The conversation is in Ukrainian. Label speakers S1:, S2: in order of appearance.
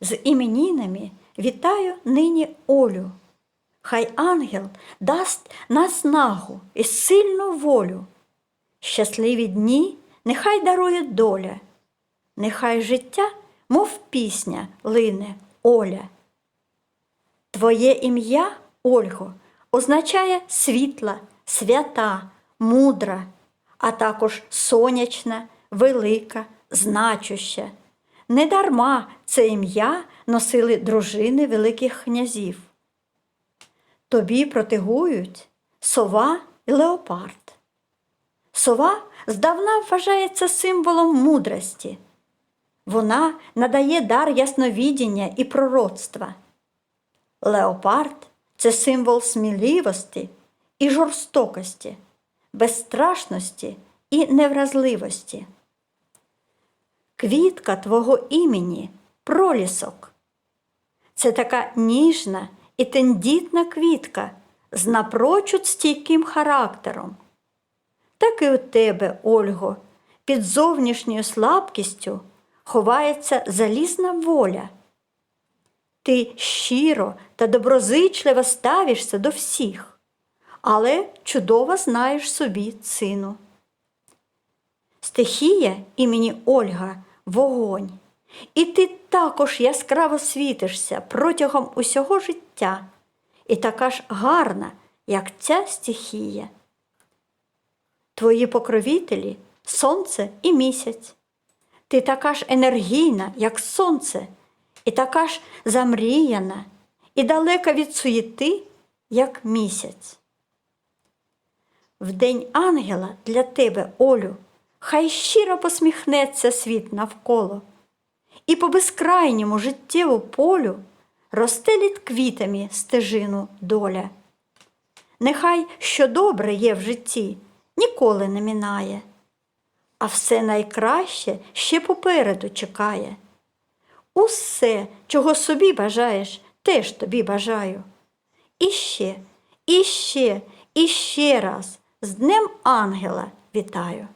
S1: З іменінами вітаю нині Олю. Хай ангел дасть наснагу і сильну волю. Щасливі дні нехай дарує доля, нехай життя, мов пісня, лине Оля. Твоє ім'я, Ольго, означає світла, свята, мудра, а також сонячна, велика, значуща. Недарма це ім'я носили дружини великих князів. Тобі протигують сова і леопард. Сова здавна вважається символом мудрості. Вона надає дар ясновідіння і пророцтва. Леопард це символ сміливості і жорстокості, безстрашності і невразливості. Квітка твого імені пролісок. Це така ніжна і тендітна квітка з напрочуд стійким характером. Так і у тебе, Ольго, під зовнішньою слабкістю ховається залізна воля. Ти щиро та доброзичливо ставишся до всіх, але чудово знаєш собі цину. Стихія імені Ольга вогонь, і ти також яскраво світишся протягом усього життя, і така ж гарна, як ця стихія. Твої покровителі сонце і місяць. Ти така ж енергійна, як сонце, і така ж замріяна, і далека від суєти, як місяць. В день ангела для тебе, Олю, хай щиро посміхнеться світ навколо, і по безкрайньому життєву полю розстелить квітами стежину доля. Нехай що добре є в житті, ніколи не мінає, а все найкраще ще попереду чекає. Усе, чого собі бажаєш, теж тобі бажаю. І ще, і ще, і ще раз з Днем Ангела вітаю.